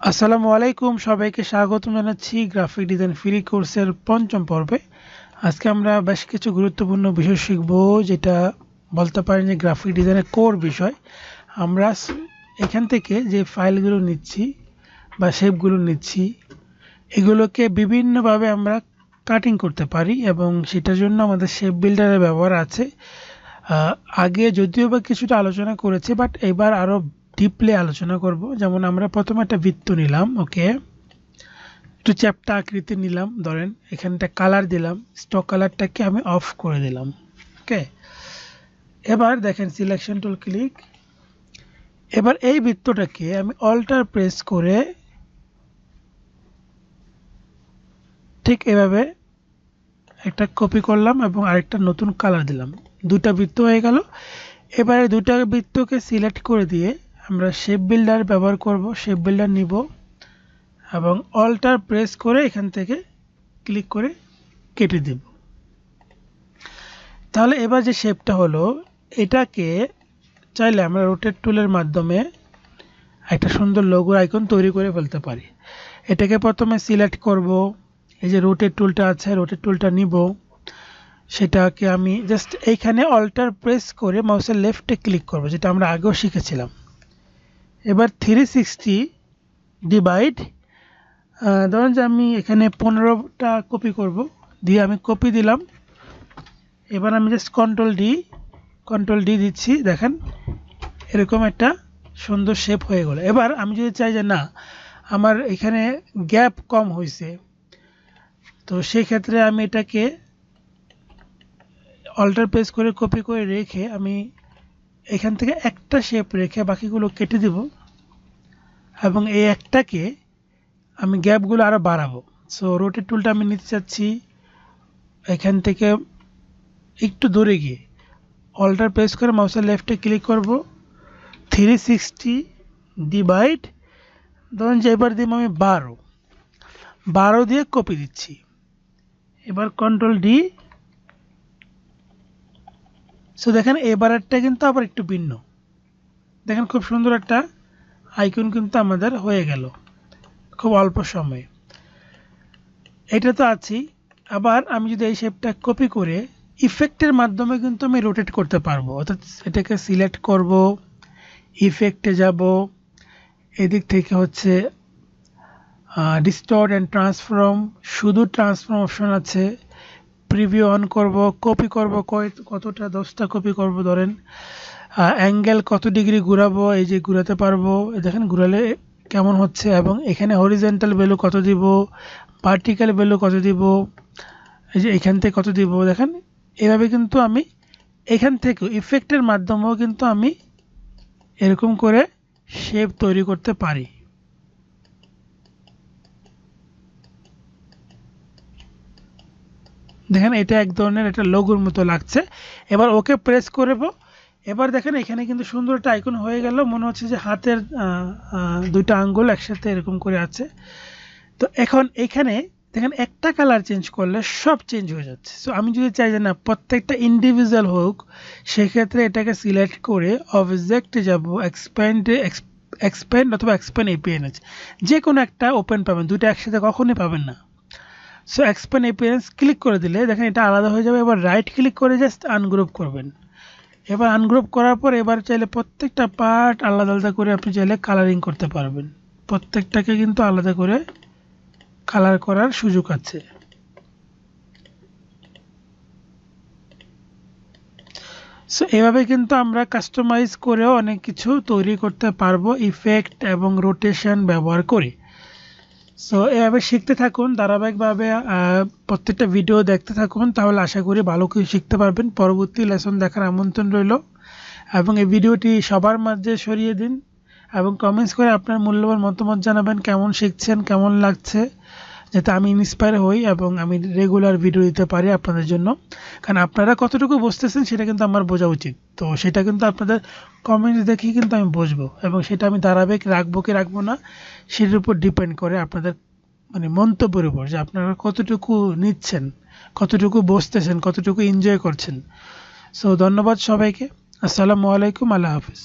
আসসালামু আলাইকুম, সবাইকে স্বাগত জানাচ্ছি গ্রাফিক ডিজাইন ফ্রি কোর্সের পঞ্চম পর্বে। আজকে আমরা বেশ কিছু গুরুত্বপূর্ণ বিষয় শিখব, যেটা বলতে পারেন যে গ্রাফিক ডিজাইনের কোর বিষয়। আমরা এখান থেকে যে ফাইলগুলো নিচ্ছি বা শেপগুলো নিচ্ছি, এগুলোকে বিভিন্নভাবে আমরা কাটিং করতে পারি এবং সেটার জন্য আমাদের শেপ বিল্ডারের ব্যবহার আছে। আগে যদিও বা কিছুটা আলোচনা করেছি, বাট এবার আরও ডিপলি আলোচনা করব। যেমন আমরা প্রথমে একটা বৃত্ত নিলাম, ওকে? একটু চ্যাপ্টা আকৃতি নিলাম, ধরেন এখানটা কালার দিলাম স্টক কালারটাকে আমি অফ করে দিলাম, ওকে? এবার দেখেন সিলেকশন টুল ক্লিক এবার এই বৃত্তটাকে আমি অল্টার প্রেস করে ঠিক এভাবে একটা কপি করলাম এবং আরেকটা নতুন কালার দিলাম। দুটা বৃত্ত হয়ে গেল। এবারে দুটা বৃত্তকে সিলেক্ট করে দিয়ে আমরা শেপ বিল্ডার ব্যবহার করব শেপ বিল্ডার নিব এবং অল্টার প্রেস করে এখান থেকে ক্লিক করে কেটে দেব। তাহলে এবার যে শেপটা হলো, এটাকে চাইলে আমরা রোটেট টুলের মাধ্যমে একটা সুন্দর লোগোর আইকন তৈরি করে ফেলতে পারি। এটাকে প্রথমে সিলেক্ট করব, এই যে রোটেট টুলটা আছে রোটেট টুলটা নিব। সেটাকে আমি জাস্ট এইখানে অল্টার প্রেস করে মাউসের লেফটে ক্লিক করব, যেটা আমরা আগেও শিখেছিলাম। এবার থ্রি সিক্সটি ডিভাইড ধরুন যে আমি এখানে পনেরোটা কপি করব। দিয়ে আমি কপি দিলাম। এবার আমি just control D control D দিচ্ছি, দেখেন। এরকম একটা সুন্দর শেপ হয়ে গেল। এবার আমি যদি চাই যে না, আমার এখানে গ্যাপ কম হয়েছে তো সেই ক্ষেত্রে আমি এটাকে অল্টার প্রেস করে কপি করে রেখে আমি এখান থেকে একটা শেপ রেখে বাকিগুলো কেটে দেব। এবং এই একটাকে আমি গ্যাপগুলো আরও বাড়াবো। সো রোটেট টুলটা আমি নিতে চাচ্ছি এখান থেকে একটু দূরে গিয়ে। অল্টার প্রেস করে মাউসের লেফটে ক্লিক করব। থ্রি সিক্সটি ডিভাইড ধরুন যে এবার দিব আমি বারো। বারো দিয়ে কপি দিচ্ছি। এবার কন্ট্রোল ডি সো দেখেন এবারেরটা কিন্তু আবার একটু ভিন্ন। দেখেন খুব সুন্দর একটা আইকন কিন্তু আমাদের হয়ে গেল। খুব অল্প সময়ে। এটা তো আছেই আবার আমি যদি এই শেপটা কপি করে ইফেক্টের মাধ্যমে কিন্তু আমি রোটেট করতে পারব। অর্থাৎ এটাকে সিলেক্ট করব ইফেক্টে যাব, এদিক থেকে হচ্ছে ডিস্টর্ট অ্যান্ড ট্রান্সফর্ম শুধু ট্রান্সফর্ম অপশন আছে। প্রিভিউ অন করব কপি করব কতটা, দশটা কপি করব ধরেন। অ্যাঙ্গেল কত ডিগ্রি ঘুরাবো, এই যে ঘুরাতে পারব দেখেন ঘুরালে কেমন হচ্ছে, এবং এখানে হরিজেন্টাল ভ্যালু কত দিব ভার্টিক্যাল ভ্যালু কত দিব, এই যে এখান থেকে কত দিব, দেখেন, এভাবে কিন্তু আমি এখান থেকে ইফেক্টের মাধ্যমেও কিন্তু আমি এরকম করে শেপ তৈরি করতে পারি। দেখেন, এটা এক ধরনের একটা লোগোর মতো লাগছে। এবার ওকে প্রেস করব এবার দেখেন এখানে কিন্তু সুন্দর একটা আইকন হয়ে গেল। মনে হচ্ছে যে হাতের দুইটা আঙ্গুল একসাথে এরকম করে আছে। তো এখন এখানে দেখেন একটা কালার চেঞ্জ করলে সব চেঞ্জ হয়ে যাচ্ছে। সো আমি যদি চাই যে না, প্রত্যেকটা ইন্ডিভিজুয়াল হোক, সেক্ষেত্রে এটাকে সিলেক্ট করে অবজেক্টে যাব এক্সপ্যান্ডে এক্সপ্যান্ড অথবা এক্সপ্যান্ড এপিএন আছে যে কোনো একটা ওপেন পাবেন দুটো একসাথে কখনোই পাবেন না। সো এক্সপ্যান্ড এপিয়ারেন্স ক্লিক করে দিলে দেখেন এটা আলাদা হয়ে যাবে। এবার রাইট ক্লিক করে জাস্ট আনগ্রুপ করবেন। এবার আনগ্রুপ করার পর এবার চাইলে প্রত্যেকটা পার্ট আলাদা আলাদা করে আপনি চাইলে কালারিং করতে পারবেন। প্রত্যেকটাকে কিন্তু আলাদা করে কালার করার সুযোগ আছে। সো এভাবে কিন্তু আমরা কাস্টমাইজ করেও অনেক কিছু তৈরি করতে পারব ইফেক্ট এবং রোটেশন ব্যবহার করে। সো এভাবে শিখতে থাকুন, ধারাবাহিকভাবে প্রত্যেকটা ভিডিও দেখতে থাকুন, তাহলে আশা করি ভালো কিছু শিখতে পারবেন। পরবর্তী লেসন দেখার আমন্ত্রণ রইল। এবং এই ভিডিওটি সবার মাঝে সরিয়ে দিন এবং কমেন্টস করে আপনার মূল্যবান মতামত জানাবেন, কেমন শিখছেন, কেমন লাগছে, যাতে আমি ইন্সপায়ার হই এবং আমি রেগুলার ভিডিও দিতে পারি আপনাদের জন্য। কারণ আপনারা কতটুকু বসতেছেন সেটা কিন্তু আমার বোঝা উচিত। তো সেটা কিন্তু আপনাদের কমেন্টস দেখেই কিন্তু আমি বুঝব এবং সেটা আমি ধারাবাহিক রাখব কি রাখব না, সেটার উপর ডিপেন্ড করে আপনাদের মানে মন্তব্যের উপর যে আপনারা কতটুকু নিচ্ছেন, কতটুকু বসতেছেন, কতটুকু এনজয় করছেন। সো ধন্যবাদ সবাইকে। আসসালামু আলাইকুম, আল্লাহ হাফিজ।